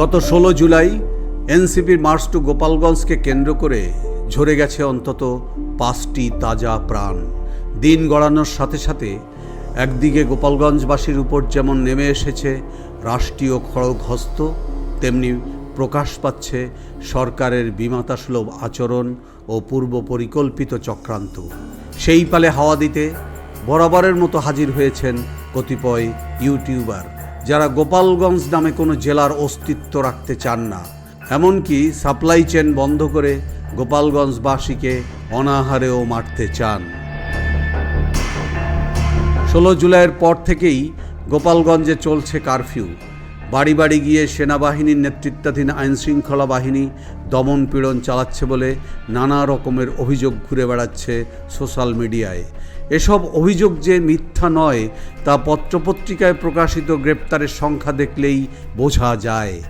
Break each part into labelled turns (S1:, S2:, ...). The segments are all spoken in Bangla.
S1: গত ষোলো জুলাই এনসিপির মার্চ টু গোপালগঞ্জকে কেন্দ্র করে ঝরে গেছে অন্তত পাঁচটি তাজা প্রাণ। দিন গড়ানোর সাথে সাথে একদিকে গোপালগঞ্জবাসীর উপর যেমন নেমে এসেছে রাষ্ট্রীয় খড়গহস্ত, তেমনি প্রকাশ পাচ্ছে সরকারের বিমাতাসুলভ আচরণ ও পূর্ব পরিকল্পিত চক্রান্ত। সেই পালে হাওয়া দিতে বরাবরের মতো হাজির হয়েছেন কতিপয় ইউটিউবার। যারা গোপালগঞ্জ নামে কোনো জেলার অস্তিত্ব রাখতে চান না। এমনকি সাপ্লাই চেন বন্ধ করে গোপালগঞ্জবাসীকে অনাহারেও মারতে চান। ষোলো জুলাইয়ের পর থেকেই গোপালগঞ্জে চলছে কারফিউ। বাড়ি বাড়ি গিয়ে সেনাবাহিনীর নেতৃত্বাধীন আইনশৃঙ্খলা বাহিনী দমন পীড়ন চালাচ্ছে বলে নানা রকমের অভিযোগ ঘুরে বেড়াচ্ছে সোশ্যাল মিডিয়ায়। এসব অভিযোগ যে মিথ্যা নয়, তা পত্রপত্রিকায় প্রকাশিত গ্রেপ্তারের সংখ্যা দেখলেই বোঝা যায়।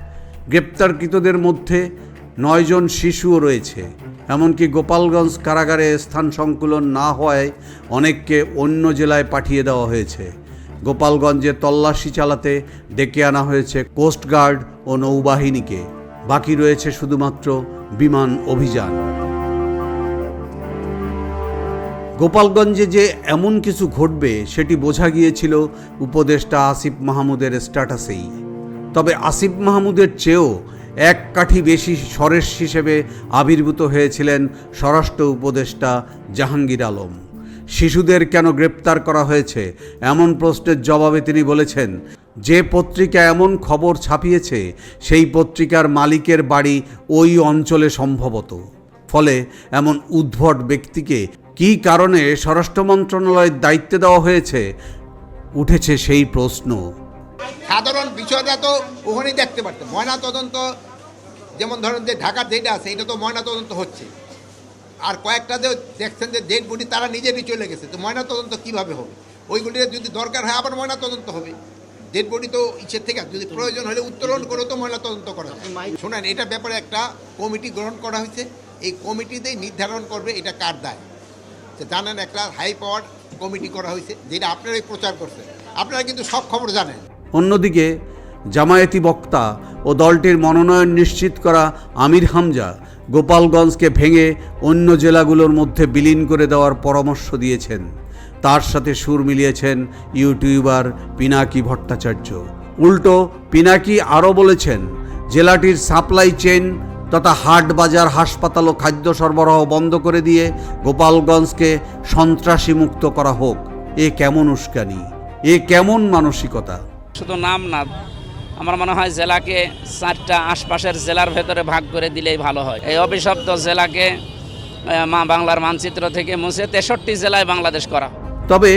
S1: গ্রেপ্তারকৃতদের মধ্যে নয়জন শিশুও রয়েছে। এমনকি গোপালগঞ্জ কারাগারে স্থান সংকুলন না হওয়ায় অনেককে অন্য জেলায় পাঠিয়ে দেওয়া হয়েছে। গোপালগঞ্জে তল্লাশি চালাতে ডেকে আনা হয়েছে কোস্টগার্ড ও নৌবাহিনীকে। বাকি রয়েছে শুধুমাত্র বিমান অভিযান। গোপালগঞ্জে যে এমন কিছু ঘটবে, সেটি বোঝা গিয়েছিল উপদেষ্টা আসিফ মাহমুদের স্ট্যাটাসেই। তবে আসিফ মাহমুদের চেয়েও এক কাঠি বেশি সরেশ হিসেবে আবির্ভূত হয়েছিলেন স্বরাষ্ট্র উপদেষ্টা জাহাঙ্গীর আলম। শিশুদের কেন গ্রেপ্তার করা হয়েছে, এমন প্রশ্নের জবাবে তিনি বলেছেন যে পত্রিকা এমন খবর ছাপিয়েছে, সেই পত্রিকার মালিকের বাড়ি ওই অঞ্চলে সম্ভবত। ফলে এমন উদ্ভট ব্যক্তিকে কী কারণে স্বরাষ্ট্র মন্ত্রণালয়ের দায়িত্বে দেওয়া হয়েছে, উঠেছে সেই প্রশ্ন।
S2: সাধারণ বিষয়টা তো ওখানেই দেখতে পারতেন ময়না তদন্ত যেমন ধরেন যে ঢাকার যেটা আছে, এটা তো ময়না তদন্ত হচ্ছে। আর কয়েকটা যে দেখছেন যে ডেড বডি তারা নিজেরই চলে গেছে। তো ময়না তদন্ত কীভাবে হবে? ওইগুলির যদি দরকার হয়, আবার ময়না তদন্ত হবে। ডেড বডি তো ইচ্ছের থেকে যদি প্রয়োজন হলে উত্তোলন করে তো ময়না তদন্ত করা। যায় শোনেন এটা ব্যাপারে একটা কমিটি গ্রহণ করা হয়েছে। এই কমিটিতেই নির্ধারণ করবে এটা কার দায়। জানেন একটা হাই পাওয়ার কমিটি করা হয়েছে যেটা আপনারাই প্রচার করছেন। আপনারা কিন্তু সব খবর জানেন।
S1: অন্যদিকে জামায়াতি বক্তা ও দলটির মনোনয়ন নিশ্চিত করা আমির হামজা গোপালগঞ্জকে ভেঙে অন্য জেলাগুলোর মধ্যে বিলীন করে দেওয়ার পরামর্শ দিয়েছেন। তার সাথে সুর মিলিয়েছেন ইউটিউবার পিনাকি ভট্টাচার্য। উল্টো পিনাকি আরও বলেছেন, জেলাটির সাপ্লাই চেইন তথা হাট বাজার হাসপাতাল ও খাদ্য সরবরাহ বন্ধ করে দিয়ে গোপালগঞ্জকে সন্ত্রাসী মুক্ত করা হোক। এ কেমন উস্কানি? এ কেমন মানসিকতা?
S3: শুধু নাম না, আমার মনে হয় জেলাকে চারটা আশপাশের জেলার ভেতরে ভাগ করে দিলেই ভালো হয়। এই অভিশপ্ত জেলাকে মা বাংলার মানচিত্র থেকে মুছে তেষট্টি জেলায় বাংলাদেশ করা।
S1: তবে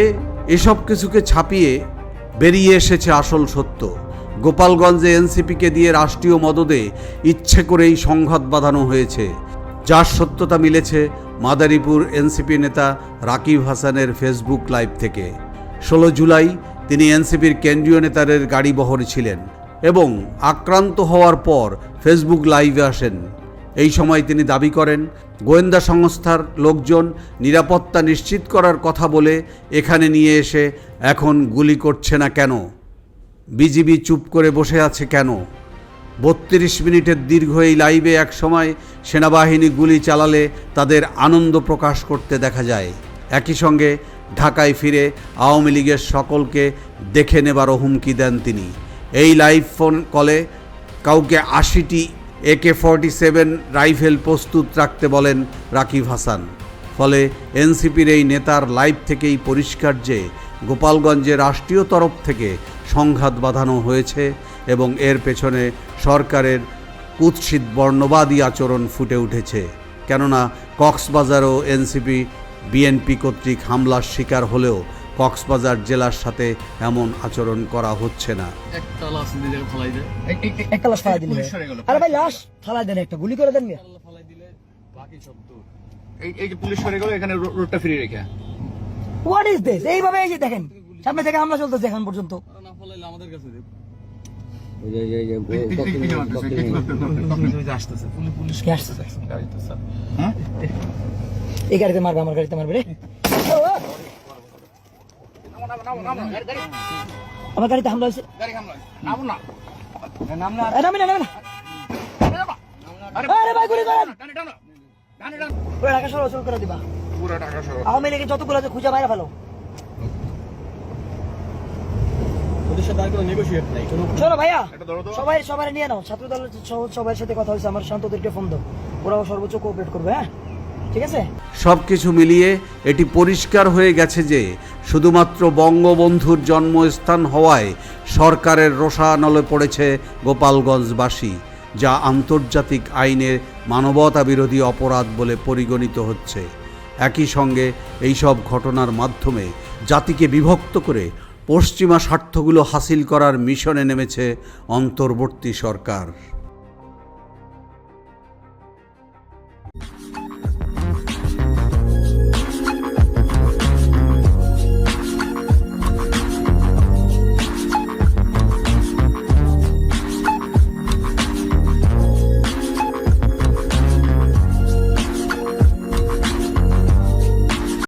S1: এসব কিছুকে ছাপিয়ে বেরিয়ে এসেছে আসল সত্য। গোপালগঞ্জে এনসিপিকে দিয়ে রাষ্ট্রীয় মদদে ইচ্ছে করেই সংঘাত বাঁধানো হয়েছে। যার সত্যতা মিলেছে মাদারীপুর এনসিপি নেতা রাকিব হাসানের ফেসবুক লাইভ থেকে। ষোলো জুলাই তিনি এনসিপির কেন্দ্রীয় নেতাদের গাড়ি বহরে ছিলেন এবং আক্রান্ত হওয়ার পর ফেসবুক লাইভে আসেন। এই সময় তিনি দাবি করেন, গোয়েন্দা সংস্থার লোকজন নিরাপত্তা নিশ্চিত করার কথা বলে এখানে নিয়ে এসে এখন গুলি করছে না কেন? বিজিবি চুপ করে বসে আছে কেন? বত্রিশ মিনিটের দীর্ঘ এই লাইভে এক সময় সেনাবাহিনী গুলি চালালে তাদের আনন্দ প্রকাশ করতে দেখা যায়। একই সঙ্গে ঢাকায় ফিরে আওয়ামী লীগের সকলকে দেখে নেবারও হুমকি দেন তিনি। এই লাইভ ফোন কলে কাউকে আশিটি একে ফর্টি সেভেন রাইফেল প্রস্তুত রাখতে বলেন রাকিব হাসান। ফলে এনসিপির এই নেতার লাইভ থেকেই পরিষ্কার যে গোপালগঞ্জে রাষ্ট্রীয় তরফ থেকে সংঘাত বাঁধানো হয়েছে এবং এর পেছনে সরকারের কুৎসিত বর্ণবাদী আচরণ ফুটে উঠেছে। কেননা কক্সবাজারও এনসিপি, বিএনপি কর্তৃক হামলার শিকার হলেও কক্সবাজার জেলার সাথে এমন আচরণ করা হচ্ছে না
S4: একটা লাশ ফলাই
S5: দিলে
S4: পুলিশ সরে গেল।
S5: আরে ভাই লাশ ফালাই দেন একটা গুলি করে দেন মিয়া।
S4: ফলাই দিলে বাকি সব দূর এই এই যে পুলিশ সরে গেল এখানে রোডটা ফ্রি রেখে
S5: হোয়াট ইজ দিস এইভাবে এই যে দেখেন সামনে থেকে হামলা চলতেছে এখন পর্যন্ত
S4: না ফলাইলে আমাদের কাছে হ্যাঁ
S5: এই গাড়িতে মারবে আমার গাড়িতে মারবে রে আমার গাড়িতে হামলা হয়েছে।
S4: গাড়ি হামলা নামো না
S5: নামি না। নামি না আরে ভাই গুলি করেন। পুরো ঢাকা শহর অচল করে দিবা।
S4: পুরো ঢাকা শহর
S5: আওয়ামী লীগের যতগুলো আছে খুঁজে বাইরে ফেলো। ভাইয়া। সবাই সবাই নিয়ে নাও। ছাত্র দলের সবার সাথে কথা হয়েছে আমার শান্তদেরকে ফোন দাও। ওরাও সর্বোচ্চ কোঅপারেট করবে হ্যাঁ? ঠিক আছে?
S1: সব কিছু মিলিয়ে এটি পরিষ্কার হয়ে গেছে যে শুধুমাত্র বঙ্গবন্ধুর জন্মস্থান হওয়ায় সরকারের রোষানলে পড়েছে গোপালগঞ্জবাসী, যা আন্তর্জাতিক আইনের মানবতা বিরোধী অপরাধ বলে পরিগণিত হচ্ছে। একই সঙ্গে এইসব ঘটনার মাধ্যমে জাতিকে বিভক্ত করে পশ্চিমা স্বার্থগুলো হাসিল করার মিশনে নেমেছে অন্তর্বর্তী সরকার।